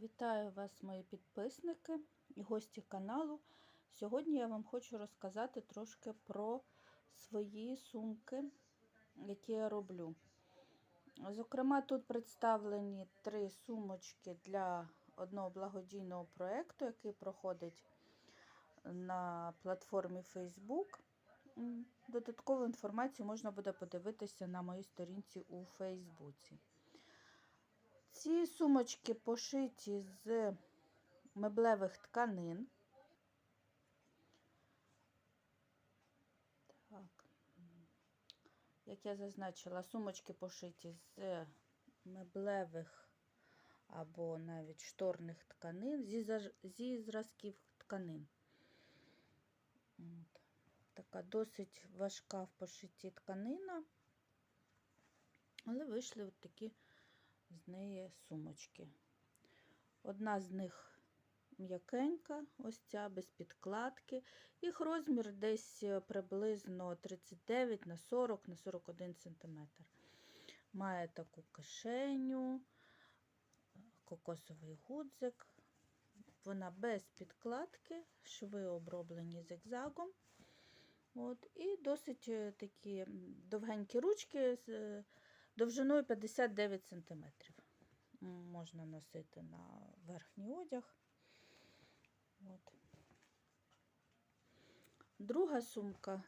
Вітаю вас, мої підписники і гості каналу. Сьогодні я вам хочу розказати трошки про свої сумки, які я роблю. Зокрема, тут представлені три сумочки для одного благодійного проєкту, який проходить на платформі Facebook. Додаткову інформацію можна буде подивитися на моїй сторінці у Фейсбуці. Ці сумочки пошиті з меблевих тканин. Так. Як я зазначила, сумочки пошиті з меблевих або навіть шторних тканин, зі, зі зразків тканин. От. Така досить важка в пошитті тканина, але вийшли от такі з неї сумочки. Одна з них м'якенька, ось ця без підкладки. Їх розмір десь приблизно 39 на 40 на 41 см. Має таку кишеню, кокосовий гудзик. Вона без підкладки, шви оброблені зигзагом. От, І досить такі довгенькі ручки з довжиною 59 см. Можна носити на верхній одяг. От. Друга сумка,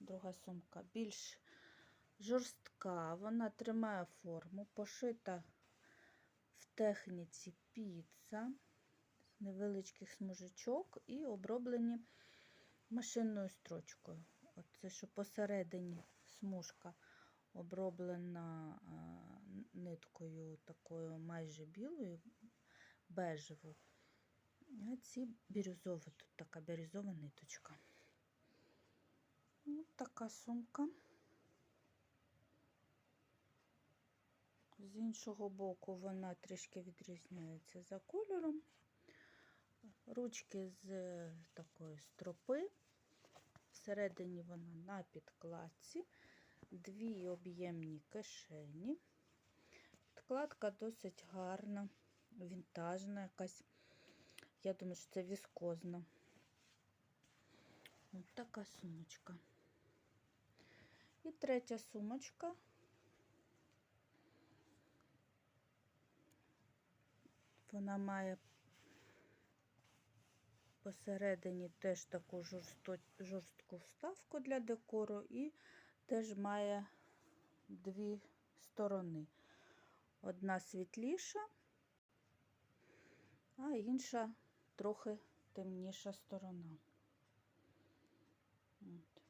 друга сумка більш жорстка, вона тримає форму, пошита в техніці піца з невеличких смужечок і оброблені машинною строчкою. Оце, що посередині смужка оброблена ниткою такою майже білою, бежевою. А ці бірюзові, тут така бірюзова ниточка. Ось така сумка. З іншого боку вона трішки відрізняється за кольором. Ручки з такої стропи. Всередині вона на підкладці дві об'ємні кишені. Підкладка досить гарна, вінтажна якась. Я думаю, що це віскозна. Ось така сумочка. І третя сумочка. Вона має посередині теж таку жорстку вставку для декору і теж має дві сторони. Одна світліша, а інша трохи темніша сторона. От.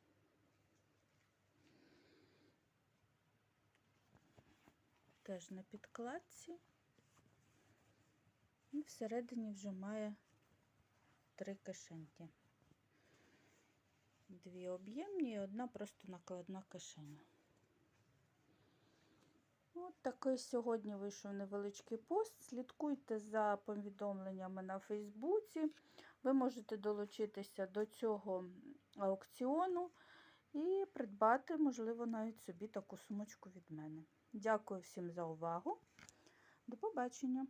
Теж на підкладці. І всередині вже має три кишеньки дві об'ємні і одна просто накладна кишеня. От такий сьогодні вийшов невеличкий пост. Слідкуйте за повідомленнями на Фейсбуці. Ви можете долучитися до цього аукціону і придбати, можливо, навіть собі таку сумочку від мене. Дякую всім за увагу. До побачення!